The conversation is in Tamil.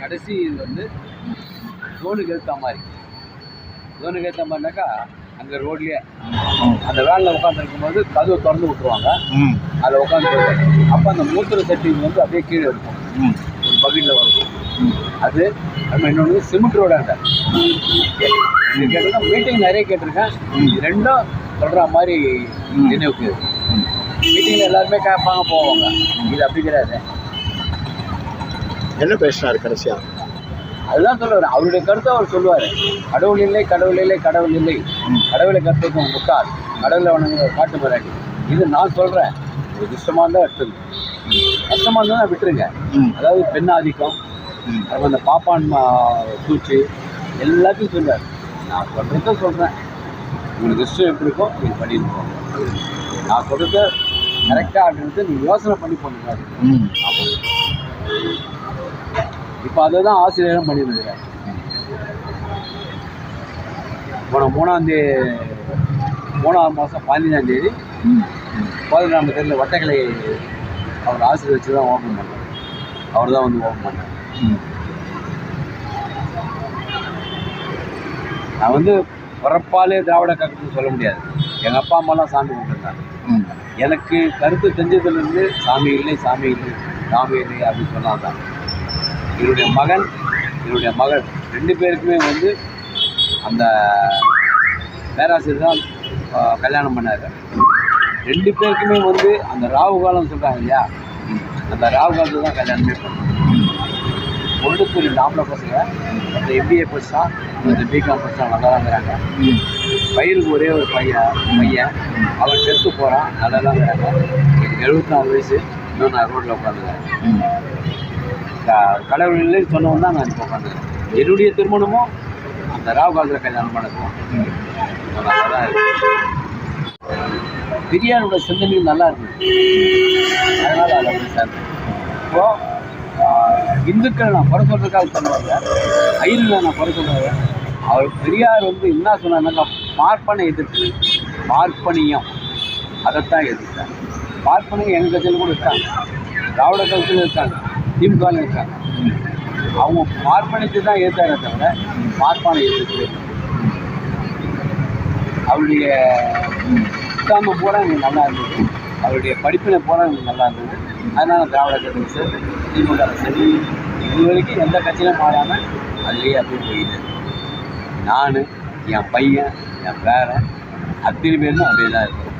கடைசி இது வந்து ஜோனுக்கு ஏற்ற மாதிரி. ஜோனுக்கு ஏற்ற மாதிரினாக்கா அங்கே ரோட்லேயே அந்த வேனில் உட்காந்துருக்கும் போது கதவை திறந்து விட்டுருவாங்க. அதில் உட்காந்து அப்போ அந்த மூத்திர சட்டி வந்து அப்படியே கீழே இருக்கும். ம். ஒரு பக்கெட்டில் வரும். அது நம்ம இன்னொன்று சிமெண்ட் ரோடாண்ட இது கேட்டீங்கன்னா மீட்டிங் நிறைய கேட்டிருக்கேன். ரெண்டும் சொல்கிற மாதிரி. நினைவுக்கு மீட்டிங்கில் எல்லாருமே கேட்பாங்க போவாங்க. இது அப்படி கிடையாது. என்ன பேசினாரு கடைசியா? அதுதான் சொல்லுவார் அவருடைய கருத்தை அவர் சொல்லுவார். கடவுள் இல்லை கடவுள் இல்லை கடவுள் இல்லை. கடவுளை கற்றுக்கும் முட்டாள். கடவுளை வணங்குற காட்டு மிராண்டி. இது நான் சொல்கிறேன் ஒரு கஷ்டமாக இருந்தால் எடுத்துங்க. கஷ்டமாக இருந்தால் விட்டுருங்க அதாவது பெண் ஆதிக்கம் அப்புறம் அந்த பாப்பான் சூழ்ச்சி எல்லாத்தையும் சொல்றாரு. நான் சொல்கிறத சொல்கிறேன் உங்களுக்கு இஷ்டம் எப்படி இருக்கோ நீங்கள் பண்ணிருக்கோம் நான் சொல்கிறத கரெக்டாக அப்படின்றது நீங்கள் யோசனை பண்ணி பண்ணுங்க ம். இப்போ அதை தான் ஆசிரியரும் பண்ணியிருக்கிறேன் போன மூணாந்தேதி மூணாவது மாதம் பதினஞ்சாம் தேதி பதினொன்றாம் தேதியில் வட்டக்கலை அவர் ஆசிரியர் வச்சு தான் ஓப்பன் பண்ணார். அவர் தான் வந்து ஓப்பன் பண்ணார். நான் வந்து பிறப்பாலே திராவிட கருத்துன்னு சொல்ல முடியாது. எங்கள் அப்பா அம்மாலாம் சாமி கும்பிட்டுருந்தாங்க. எனக்கு கருத்து தெரிஞ்சதுலேருந்து சாமி இல்லை சாமி இல்லை சாமி இல்லை அப்படின்னு சொன்னாங்க என்னுடைய மகன் என்னுடைய மகள் ரெண்டு பேருக்குமே வந்து அந்த பேராசிரியர் தான் கல்யாணம் பண்ணார். ரெண்டு பேருக்குமே வந்து அந்த ராகு காலம் சொல்கிறாங்க இல்லையா? அந்த ராகு காலத்தில் தான் கல்யாணமே பண்ணாங்க ஒன்றுக்கு ரெண்டு ஆம்பளை பசங்க அந்த எம்பிஏ படிச்சா அந்த பிகாம் படிச்சா நல்லா தான் இருக்கிறாங்க பயிருக்கு ஒரே ஒரு பையன் பையன். அவன் டெஸ்ட்டு போகிறான் நல்லா தான் எனக்கு எழுபத்தி நாலு வயசு இன்னும் நான் ரோட்டில் உட்காந்துக்கிறேன். ம் சொன்னவன் தான் நான் இப்போ பண்ணுறேன் என்னுடைய திருமணமும் அந்த ராவ் காலத்தில் கல்யாணம் பண்ணதும் ம் நல்லா தான் பெரியாரோட சிந்தனையும் நல்லா இருக்குது அதனால் அதை சார் இப்போ இந்துக்கள் நான் குறை சொல்றதுக்காக சொல்லுவாங்க ஐயருங்களை நான் குறை சொல்லுவாங்க அவர் பெரியார் வந்து என்ன சொன்னார்னாக்கா பார்ப்பனை எதிர்ப்பு பார்ப்பனியம். அதைத்தான் எதிர்த்தாங்க பார்ப்பனியம் எங்கள் கட்சியில் கூட இருக்காங்க. திராவிட கட்சியில் இருக்காங்க. திமுகவில் இருக்காங்க. அவங்க பார்ப்பனியத்தை தான் ஏற்றாங்க தவிர பார்ப்பானை எதிர்த்து அவருடைய புத்தாம பூரா எனக்கு நல்லா இருந்தது. அவருடைய படிப்பினை பூரா எனக்கு நல்லா இருந்தது. அதனால் திராவிட கட்சி சார் திமுக சரி. இது வரைக்கும் எந்த கட்சியிலும் மாறாமல் அதுலேயே அப்படியே போயிட்டு நான் என் பையன் என் பேரன் அத்தனை பேருமே அப்படியே தான் இருக்கும்.